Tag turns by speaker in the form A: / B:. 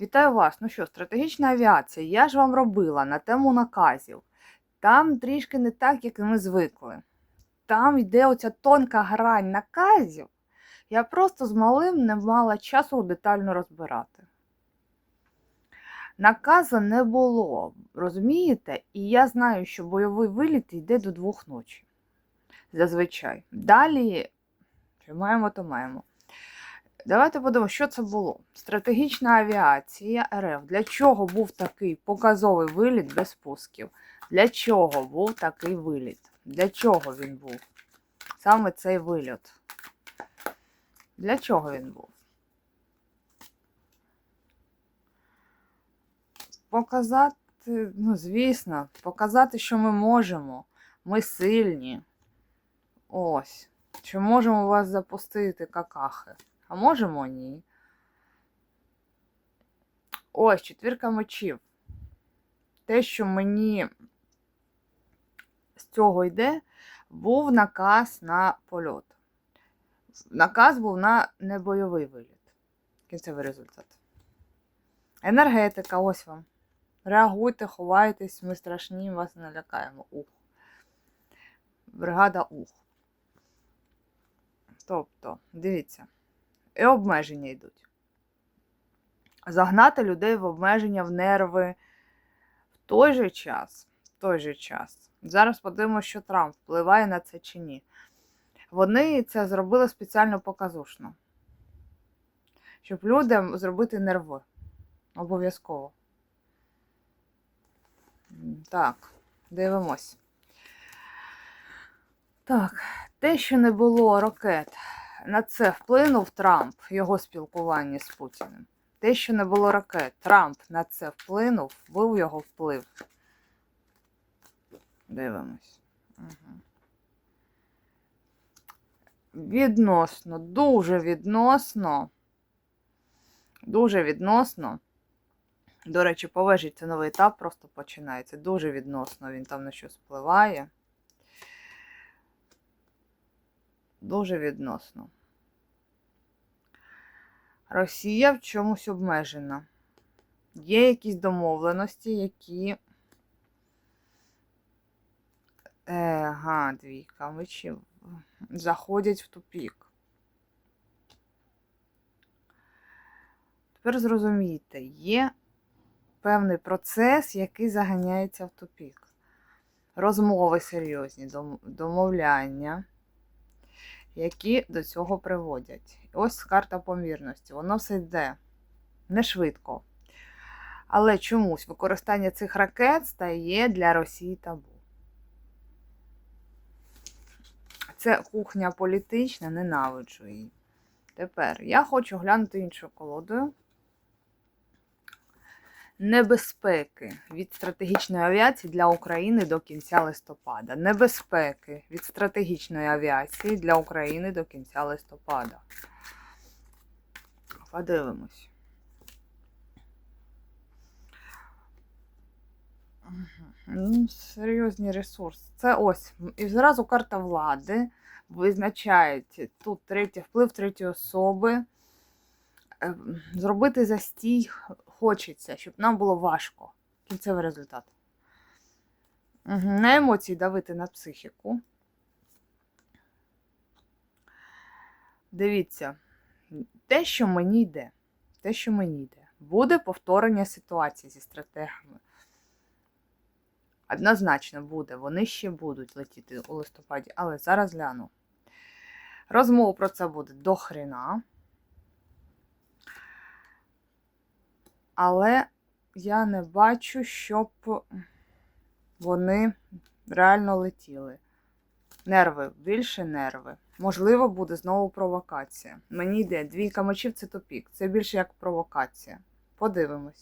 A: Вітаю вас. Ну що, стратегічна авіація. Я ж вам робила на тему наказів. Там трішки не так, як ми звикли. Там йде оця тонка грань наказів. Я просто з малим не мала часу детально розбирати. Наказу не було, розумієте? І я знаю, що бойовий виліт йде до двох ночі. Зазвичай. Далі, що маємо, то маємо. Давайте подумаємо, що це було. Стратегічна авіація РФ. Для чого був такий показовий виліт без пусків? Для чого був такий виліт? Для чого він був? Саме цей вильот. Для чого він був? Показати, ну, звісно, показати, що ми можемо. Ми сильні. Ось. Чи можемо вас запустити какахи? А можемо ні. Ось, четвірка мечів. Те, що мені з цього йде, був наказ на польот. Наказ був на небойовий виліт. Кінцевий результат. Енергетика, ось вам. Реагуйте, ховайтесь, ми страшні, вас не лякаємо. Ух. Бригада ух. Тобто, дивіться, і обмеження йдуть. Загнати людей в обмеження, в нерви в той же час. В той же час. Зараз подивимося, що Трамп впливає на це чи ні. Вони це зробили спеціально показушно. Щоб людям зробити нерви. Обов'язково. Так, дивимось. Так, те, що не було ракет, на це вплинув Трамп, його спілкування з Путіним. Те, що не було ракет, Трамп на це вплинув, був його вплив. Дивимось. Угу. Відносно, дуже відносно. Дуже відносно. До речі, по вежі це новий етап просто починається. Дуже відносно він там на щось впливає. Дуже відносно. Росія в чомусь обмежена. Є якісь домовленості, які. Ага, двійка мечів заходять в тупік. Тепер зрозумійте, є певний процес, який заганяється в тупік. Розмови серйозні, домовляння, які до цього приводять. Ось карта помірності. Воно все йде не швидко. Але чомусь використання цих ракет стає для Росії табу. Це кухня політична, ненавиджу її. Тепер я хочу глянути іншу колодою. Небезпеки від стратегічної авіації для України до кінця листопада. Небезпеки від стратегічної авіації для України до кінця листопада. Подивимось. Мгм. Серйозні ресурси. Це ось. І зразу карта влади визначають тут третє, вплив третьої особи. Е, Зробити застій хочеться, щоб нам було важко. Кінцевий результат. На емоції давити на психіку. Дивіться, те, що мені йде, те, що мені йде, буде повторення ситуації зі стратегами. Однозначно буде, вони ще будуть летіти у листопаді, але зараз гляну. Розмов про це буде до хрена. Але я не бачу, щоб вони реально летіли. Нерви, більше нерви. Можливо, буде знову провокація. Мені йде двійка мечів це топік. Це більше як провокація. Подивимось.